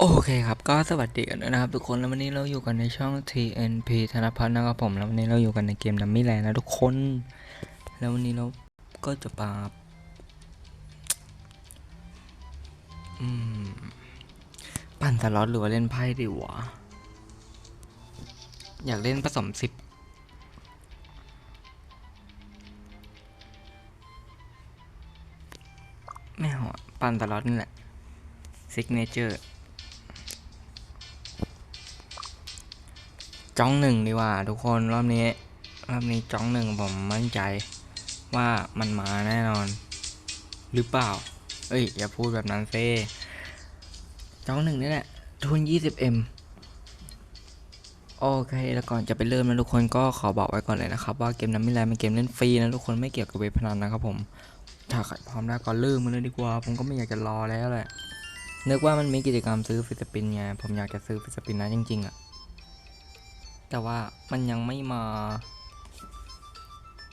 โอเคครับก็สวัสดีกันนะครับทุกคนแล้ววันนี้เราอยู่กันในช่อง TNP ธนพัฒน์นะครับผมแล้ววันนี้เราอยู่กันในเกมดัมมี่แลนด์นะทุกคน แล้ววันนี้เราก็จะปาอืมปั่นสล็อตหรือว่าเล่นไพ่ดีวะอยากเล่นผสมสิบไม่เอาอะปั่นสล็อตนี่แหละซิกเนเจอร์ จ้องหนึ่งดีกว่า ทุกคนรอบนี้ รอบนี้จ้องหนึ่งผมมั่นใจว่ามันมาแน่นอน หรือเปล่า เอ้ย อย่าพูดแบบนั้นเซ่จ้องหนึ่งนี่แหละทุน 20m โอเค แล้วก่อนจะไปเริ่มนะทุกคนก็ขอบอกไว้ก่อนเลยนะครับ ว่าเกมนั้นไม่แรงเป็นเกมเล่นฟรีนะทุกคนไม่เกี่ยวกับเว็บพนันนะครับผม ถ้าใครพร้อมแล้วก็เริ่มมาเลยดีกว่า ผมก็ไม่อยากจะรอแล้วแหละนึกว่ามันมีกิจกรรมซื้อฟิสปินไงผมอยากจะซื้อฟิสปินนะจริงๆอะ แต่ว่ามันยังไม่มา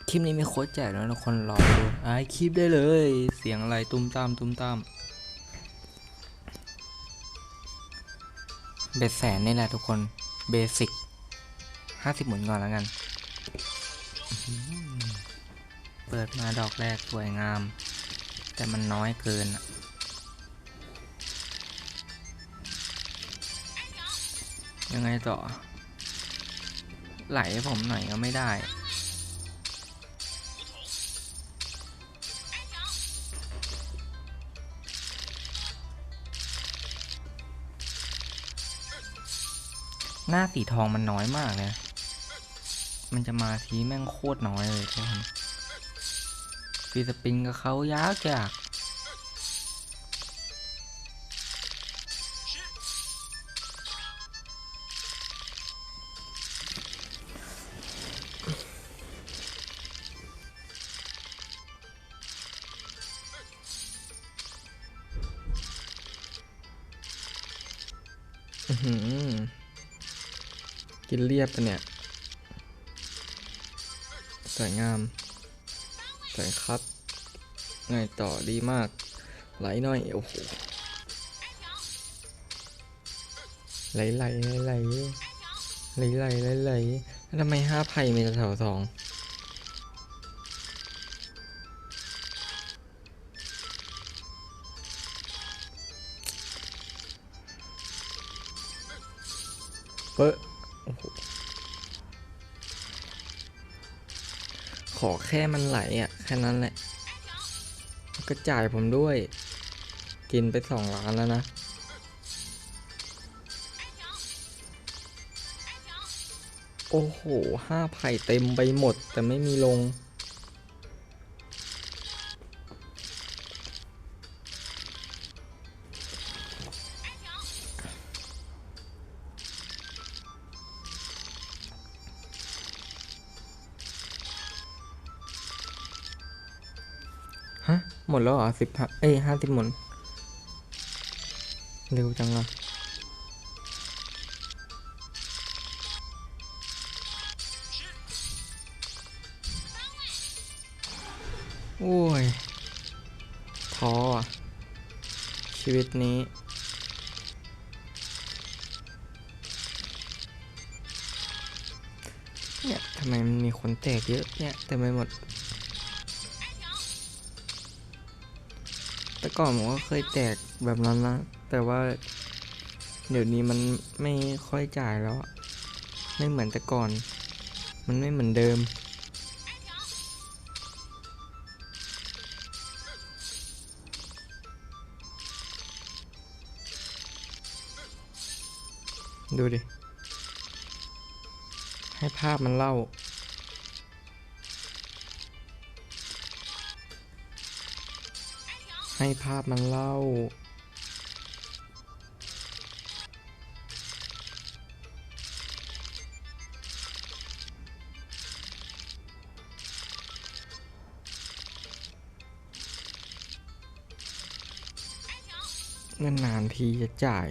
คลิปนี้มีโค้ดแจกแล้วทุกคนรอดูไอ้คลิปได้เลย เสียงอะไรตุ้มตามตุ้มตามเบ็ดแสนนี่แหละทุกคน เบสิกห้าสิบหมุนก่อนแล้วกัน เปิดมาดอกแรกสวยงาม แต่มันน้อยเกินอะยังไงต่อ ไหลให้ผมหน่อยก็ไม่ได้หน้าสีทองมันน้อยมากเลยนะมันจะมาทีแม่งโคตรน้อยเลยทุกคนฟีสปินกับเขายากยาก กินเรียบปะเนี่ย สวยงาม สวยครับง่ายต่อดีมาก ไหลน้อย โอ้โห ไหลไหลไหลไหลไหลไหลไหลทำไมห้าไพ่มีแต่แถวสอง เฮ้ยโอ้โหขอแค่มันไหลอะ แค่นั้นแหละ ก็จ่ายผมด้วย กินไปสองล้านแล้วนะ โอ้โห ห้าไผ่เต็มไปหมดแต่ไม่มีลง หมดแล้วเหรอสิบเอ้ยห้าสิบหมดเร็วจังอะโอ้ยท้ออะ ชีวิตนี้เนี่ยทำไมมันมีคนแตกเยอะเนี่ยเต็มไปหมด ก่อนผมก็เคยแจกแบบนั้นนะ แต่ว่า เดี๋ยวนี้มันไม่ค่อยจ่ายแล้ว ไม่เหมือนแต่ก่อน มันไม่เหมือนเดิม ดูดิ ให้ภาพมันเล่า ให้ภาพมันเล่าเงินนานทีจะจ่าย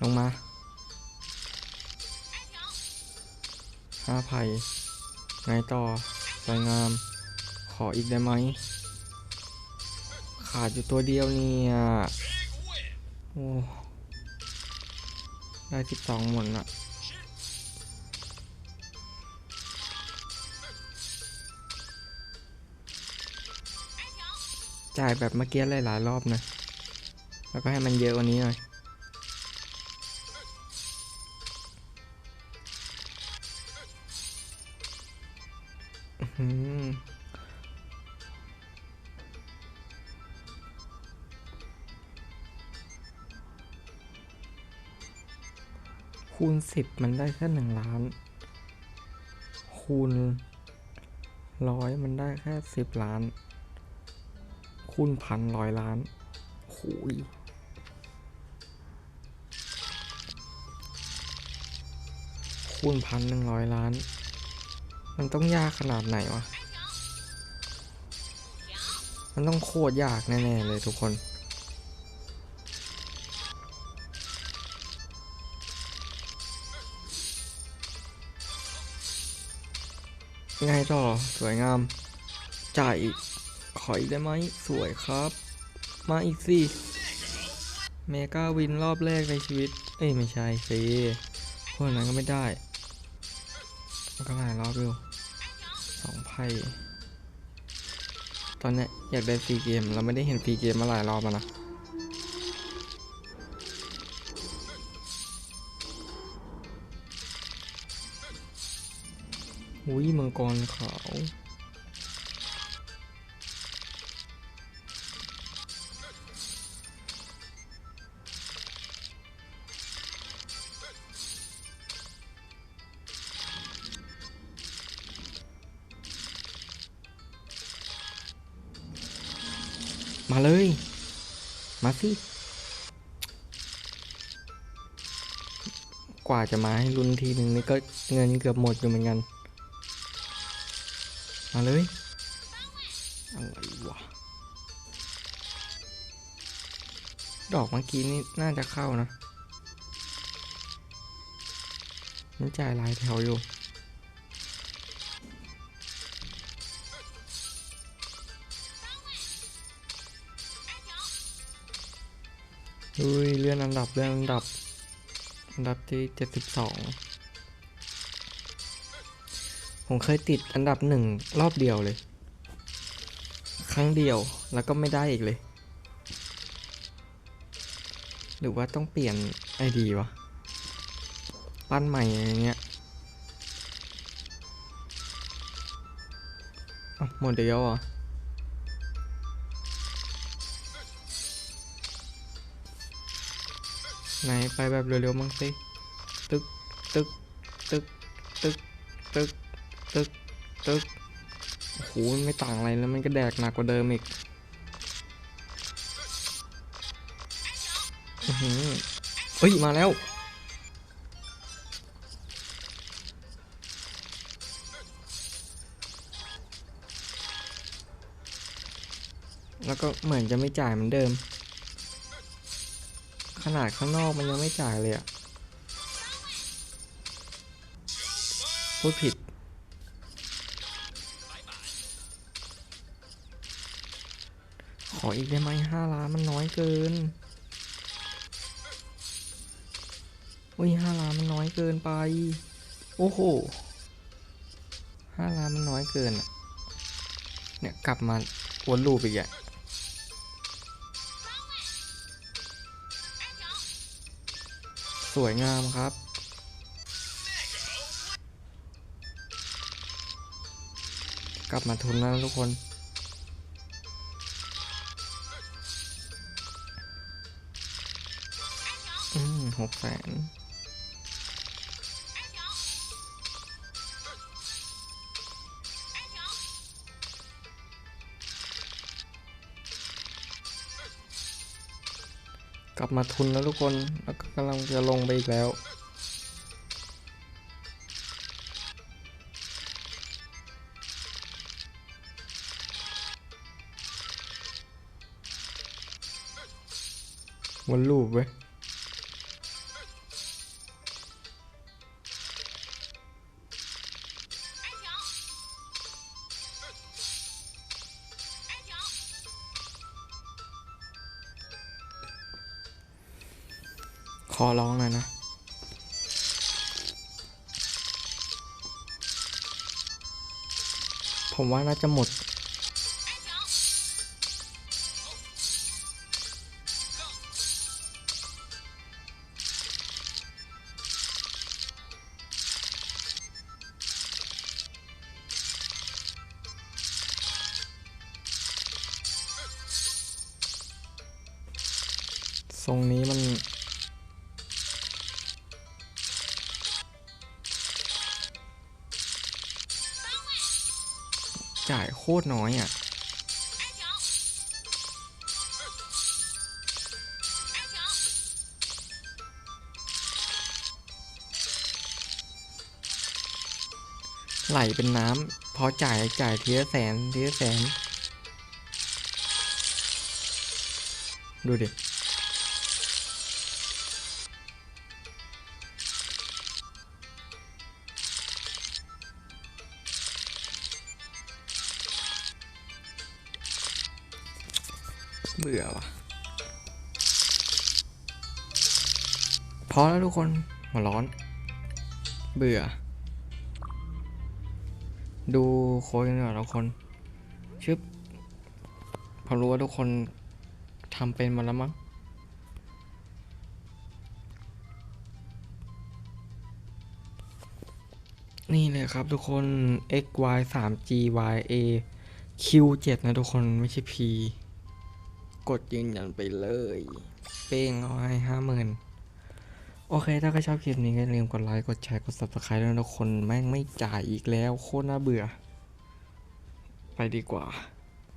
ลงมาห้าไผ่ไงต่อสวยงาม ขออีกได้ไหม ขาดอยู่ตัวเดียวเนี่ยโอ้ได้สิบสองหมดละจ่ายแบบเมื่อกี้หลายๆรอบนะ แล้วก็ให้มันเยอะกว่านี้หน่อย คูณสิบมันได้แค่หนึ่งล้าน คูณร้อยมันได้แค่สิบล้าน คูณพันร้อยล้านโอ้ยคูณพันหนึ่งร้อยล้าน มันต้องยากขนาดไหนวะ มันต้องโคตรยากแน่ ๆ เลยทุกคน ไงต่อสวยงาม จ่ายอีก ขออีกได้ไหมสวยครับ มาอีกสิเมกาวินรอบแรกในชีวิต เอ้ยไม่ใช่สิพวกนั้นก็ไม่ได้มันก็หลายรอบอยู่สองไพ่ตอนนี้อยากได้ฟรีเกม เราไม่ได้เห็นฟรีเกมมาหลายรอบแล้วนะ อุ้ยมังกรขาว มาเลย มาสิ กว่าจะมาให้รุ่นทีหนึ่งนี่ก็เงินเกือบหมดอยู่เหมือนกัน มาเลยอะไรวะดอกเมื่อกี้นี่น่าจะเข้านะมันจ่ายลายแถวอยู่อุ้ยเลื่อนอันดับเลื่อนอันดับ อันดับที่เจ็ดสิบสอง ผมเคยติดอันดับหนึ่งรอบเดียวเลย ครั้งเดียวแล้วก็ไม่ได้อีกเลย หรือว่าต้องเปลี่ยนไอดีวะ ปั้นใหม่อะไรเงี้ยอะหมดเดียวเหรอะไหนไปแบบเร็วๆมั้งสิ ตึก ตึก ตึก ตึก ตึก ตึกตึกโอ้โหมันไม่ต่างอะไรแล้วมันก็แดกหนักกว่าเดิมอีกอือหือเฮ้ย มาแล้ว แล้วก็เหมือนจะไม่จ่ายเหมือนเดิม ขนาดข้างนอกมันยังไม่จ่ายเลยอะพูดผิด ออีกได้ไหมห้าล้านมันน้อยเกิน อุ้ยห้าล้านมันน้อยเกินไป โอ้โหห้าล้านมันน้อยเกินอะเนี่ยกลับมาวนลูปอีกอะสวยงามครับ กลับมาทุนแล้วทุกคน หกแสนกลับมาทุนแล้วทุกคน แล้วก็กำลังจะลงไปอีกแล้ว วนลูปเว้ย ผมว่าน่าจะหมด ทรงนี้มัน จ่ายโคตรน้อยอะไหลเป็นน้ำพอจ่ายจ่ายทีละแสนทีละแสน ดูดิ พอแล้วทุกคนหัวร้อน เบื่อ ดูโค้ดกันก่อนทุกคน ชึบผมรู้ว่าทุกคนทำเป็นมาแล้วมั้งนี่เลยครับทุกคน x y 3 g y a q 7นะทุกคนไม่ใช่ p กดยืนยันไปเลย เป้งเอาให้ห้าหมื่น โอเค ถ้าใครชอบคลิปนี้ก็อย่าลืมกดไลค์ กดแชร์ กด subscribe ด้วยนะคนแม่งไม่จ่ายอีกแล้ว โคตรน่าเบื่อ ไปดีกว่า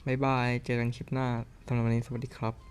บ๊ายบาย เจอกันคลิปหน้าสำหรับวันนี้สวัสดีครับ